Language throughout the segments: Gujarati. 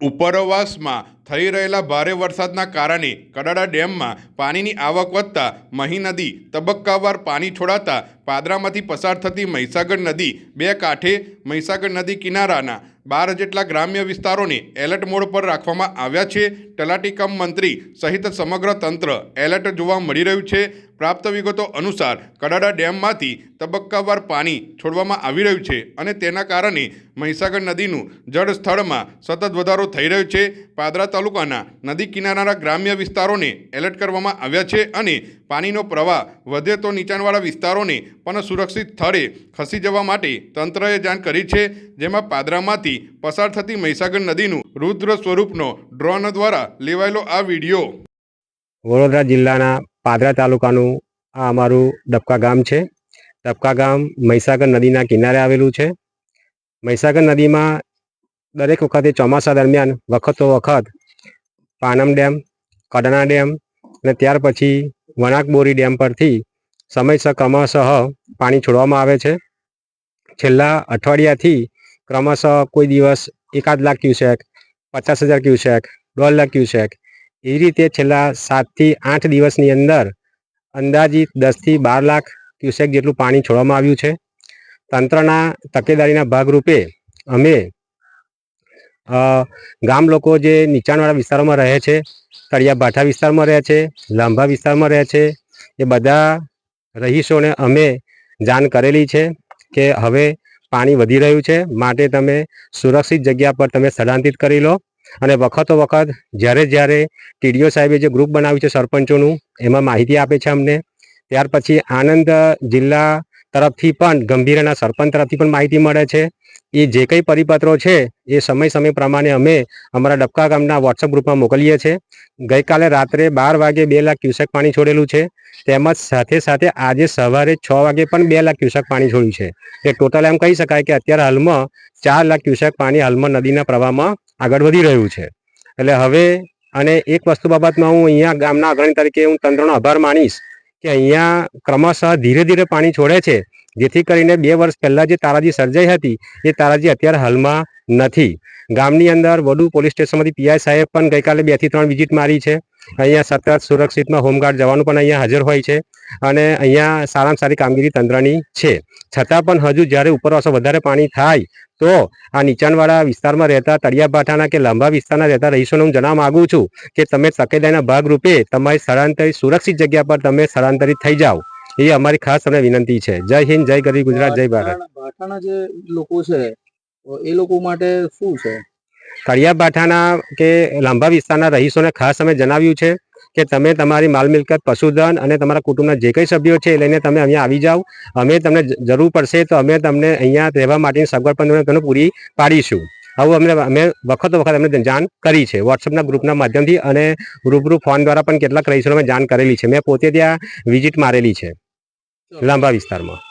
ઉપરવાસમાં થઈ રહેલા ભારે વરસાદના કારણે કડાડા ડેમમાં પાણીની આવક વધતા મહી નદી તબક્કાવાર પાણી છોડાતા પાદરામાંથી પસાર થતી મહીસાગર નદી, બે કાંઠે મહીસાગર નદી કિનારાના બાર જેટલા ગ્રામ્ય વિસ્તારોને એલર્ટ મોડ પર રાખવામાં આવ્યા છે. તલાટી કમ મંત્રી સહિત સમગ્ર તંત્ર એલર્ટ જોવા મળી રહ્યું છે. પ્રાપ્ત વિગતો અનુસાર કડાડા ડેમમાંથી તબક્કાવાર પાણી છોડવામાં આવી રહ્યું છે અને તેના કારણે મહીસાગર નદીનું જળ સ્થળમાં સતત વધારો થઈ રહ્યો છે. પાદરા તાલુકાના નદી કિનારાના ગ્રામ્ય વિસ્તારોને એલર્ટ કરવામાં આવ્યા છે અને પાણીનો પ્રવાહ વધે તો નીચાણવાળા વિસ્તારોને પણ સુરક્ષિત સ્થળે ખસી જવા માટે તંત્રએ જાણ કરી છે, જેમાં પાદરામાંથી પસાર થતી મહીસાગર નદીનું રુદ્ર સ્વરૂપનો ડ્રોન દ્વારા લેવાયેલો આ વીડિયો. વડોદરા જિલ્લાના પાદરા તાલુકાનું આ અમારું ડબકા ગામ છે. ડબકા ગામ મહીસાગર નદીના કિનારે આવેલું છે. મહીસાગર નદીમાં દરેક વખતે ચોમાસા દરમિયાન વખતો વખત પાનમ ડેમ, કડના ડેમ અને ત્યાર પછી વણાકબોરી ડેમ પરથી સમયસર ક્રમશઃ પાણી છોડવામાં આવે છે. છેલ્લા અઠવાડિયાથી ક્રમશઃ કોઈ દિવસ એકાદ લાખ ક્યુસેક, પચાસ હજાર ક્યુસેક, દોઢ લાખ ક્યુસેક એવી રીતે છેલ્લા સાતથી આઠ દિવસની અંદર અંદાજિત દસથી બાર લાખ ક્યુસેક જેટલું પાણી છોડવામાં આવ્યું છે. તંત્રના તકેદારીના ભાગરૂપે અમે ગામ લોકો જે નીચાણવાળા વિસ્તારોમાં રહે છે, તળિયા ભાઠા વિસ્તારમાં રહે છે, લાંભા વિસ્તારમાં રહે છે, એ બધા રહીશોને અમે જાણ કરેલી છે કે હવે પાણી વધી રહ્યું છે. માટે તમે સુરક્ષિત જગ્યા પર તમે સ્થળાંતરિત કરી લો. અને વખતો વખત જ્યારે જ્યારે ટીડીઓ સાહેબે જે ગ્રુપ બનાવ્યું છે સરપંચોનું, એમાં માહિતી આપે છે અમને. ત્યાર પછી આનંદ જિલ્લા તરફથી પણ ગંભીરના સરપંચ તરફથી પણ માહિતી મળે છે. એ જે કંઈ પરિપત્રો છે, એ સમય સમય પ્રમાણે અમે અમારા ડબકા ગામના વોટ્સઅપ ગ્રુપમાં મોકલીએ છીએ ગઈકાલે રાત્રે બાર વાગે બે લાખ ક્યુસેક પાણી છોડેલું છે. તેમજ સાથે સાથે આજે સવારે છ વાગે પણ બે લાખ ક્યુસેક પાણી છોડ્યું છે. એ ટોટલ એમ કહી શકાય કે અત્યારે હાલમાં ચાર લાખ ક્યુસેક પાણી હાલમાં નદીના પ્રવાહમાં આગળ વધી રહ્યું છે. એટલે હવે અને એક વસ્તુ બાબતમાં હું અહીંયા ગામના અગ્રણી તરીકે હું તંત્રનો આભાર માનીશ કે અહીંયા ક્રમશઃ ધીરે ધીરે પાણી છોડે છે. જેથી કરીને બે વર્ષ પહેલાં જે તારાજી સર્જાઈ હતી, એ તારાજી અત્યારે હાલમાં નથી. ગામની અંદર વડુ પોલીસ સ્ટેશનમાંથી પીઆઈ સાહેબ પણ ગઈકાલે બેથી ત્રણ વિઝિટ મારી છે. અહીંયા સતત સુરક્ષિતમાં હોમગાર્ડ જવાનું પણ અહીંયા હાજર હોય છે અને અહીંયા સારામાં સારી કામગીરી તંત્રની છે. છતાં પણ હજુ જ્યારે ઉપરવાસો વધારે પાણી થાય તો આ નીચાણવાળા વિસ્તારમાં રહેતા તળિયાભાઠાના કે લાંબા વિસ્તારના રહેતા રહીશોને હું જણાવવા માગું છું કે તમે તકેદારીના ભાગરૂપે તમારી સ્થળાંતરિત સુરક્ષિત જગ્યા પર તમે સ્થળાંતરિત થઈ જાઓ. એ અમારી ખાસ તમને વિનંતી છે. જય હિન્દ, જય ગરીબ ગુજરાત, જય ભારત. ભાટાના જે લોકો છે, એ લોકો માટે શું છે? તળિયા ભાઠાના કે લાંબા વિસ્તારના રહીશોને ખાસ અમે જણાવ્યું છે કે તમે તમારી માલ મિલકત પશુધન અને તમારા કુટુંબના જે કંઈ સભ્યો છે એ લઈને તમે અહીંયા આવી જાઓ. અમે તમને જરૂર પડશે તો અમે તમને અહીંયા રહેવા માટેની સગવડ પણ તમને પૂરી પાડીશું. આવું અમને અમે વખતો વખત અમને જાણ કરી છે. વોટ્સઅપના ગ્રુપના માધ્યમથી અને રૂબરૂ ફોન દ્વારા પણ કેટલાક રહીશોને જાણ કરેલી છે. મેં પોતે ત્યાં વિઝિટ મારેલી છે. લાંબા વિસ્તારમાં.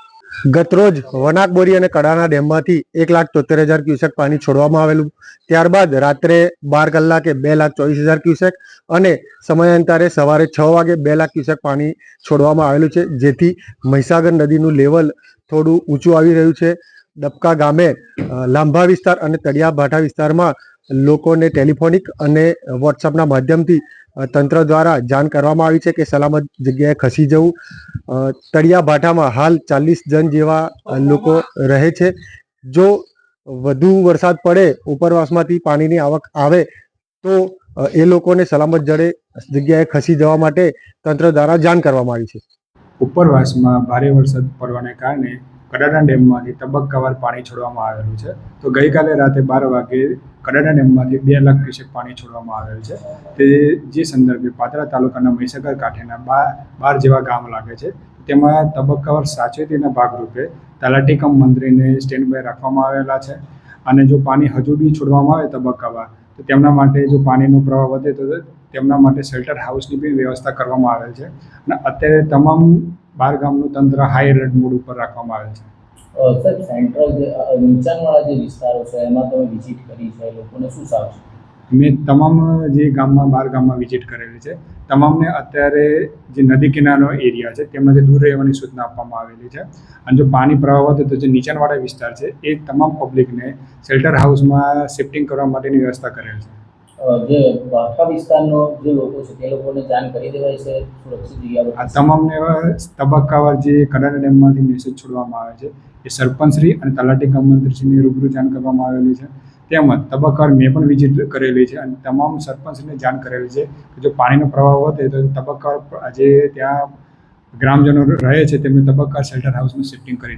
ગતરોજ વનાકબોરી અને કડાના ડેમમાંથી એક લાખ તોતેર હજાર ક્યુસેક પાણી છોડવામાં આવેલું. ત્યારબાદ રાત્રે બાર કલાકે બે લાખ ચોવીસ હજાર ક્યુસેક અને સમયાંતરે સવારે છ વાગે બે લાખ ક્યુસેક પાણી છોડવામાં આવેલું છે. જેથી મહીસાગર નદીનું લેવલ થોડું ઊંચું આવી રહ્યું છે. ડબકા ગામે લાંભા વિસ્તાર અને તળિયા ભાઠા વિસ્તારમાં લોકોને ટેલિફોનિક અને વોટ્સઅપના માધ્યમથી તંત્ર દ્વારા જાણ કરવામાં આવી છે કે સલામત જગ્યાએ ખસી જવું. તળિયા ભાઠામાં હાલ ચાલીસ જણ જેવા લોકો રહે છે. જો વધુ વરસાદ પડે, ઉપરવાસમાંથી પાણીની આવક આવે, તો એ લોકોને સલામત જડે, જગ્યાએ ખસી જવા માટે તંત્ર દ્વારા જાણ કરવામાં આવી છે. ઉપરવાસમાં ભારે વરસાદ પડવાને કારણે કડાડા ડેમમાંથી તબક્કાવાર પાણી છોડવામાં આવેલું છે. તો ગઈકાલે રાતે બાર વાગે કડાડા ડેમમાંથી બે લાખ ક્યુસેક પાણી છોડવામાં આવેલ છે. તે જે સંદર્ભે પાદરા તાલુકાના મહીસાગર કાંઠેના બાર બાર જેવા ગામ લાગે છે. તેમાં તબક્કાવાર સાચવેતીના ભાગરૂપે તલાટીકમ મંત્રીને સ્ટેન્ડ બાય રાખવામાં આવેલા છે અને જો પાણી હજુ બી છોડવામાં આવે તબક્કાવાર, તો તેમના માટે જો પાણીનો પ્રવાહ વધે તો તેમના માટે શેલ્ટર હાઉસની બી વ્યવસ્થા કરવામાં આવેલ છે. અને અત્યારે તમામ બાર ગામનું તંત્ર હાઈ એલર્ટ મોડ ઉપર રાખવામાં આવેલ છે. સાહેબ સેન્ટ્રલ જે નીચાણવાળા જે વિસ્તારો છે, એમાં તમે વિઝિટ કરી છે લોકોને શું સાવચેતી? મેં તમામ જે ગામમાં, બાર ગામમાં વિઝિટ કરેલી છે, તમામને અત્યારે જે નદી કિનારાનો એરિયા છે તેમાંથી દૂર રહેવાની સૂચના આપવામાં આવેલી છે, અને જો પાણી પ્રવાહ તો જે નીચાણવાળા વિસ્તાર છે, એ તમામ પબ્લિકને શેલ્ટર હાઉસમાં શિફ્ટિંગ કરવા માટેની વ્યવસ્થા કરેલ છે. જે આખા વિસ્તારનો જે લોકો છે, તે લોકોને જાણ કરી દેવાય છે સુરક્ષિત જગ્યા આ તમામને એવા તબક્કાવાર જે કડાણા ડેમમાંથી મેસેજ છોડવામાં આવે છે, એ સરપંચશ્રી અને તલાટી કમ મંત્રીશ્રીને રૂબરૂ જાણ કરવામાં આવેલી છે. તેમજ તબક્કાવાર મેં પણ વિઝિટ કરેલી છે અને તમામ સરપંચને જાણ કરેલી છે કે જો પાણીનો પ્રવાહ વધે તો તબક્કાવાર જે ત્યાં ગ્રામજનો રહે છે, તેમને તબક્કા શેલ્ટર હાઉસમાં શિફ્ટિંગ કરી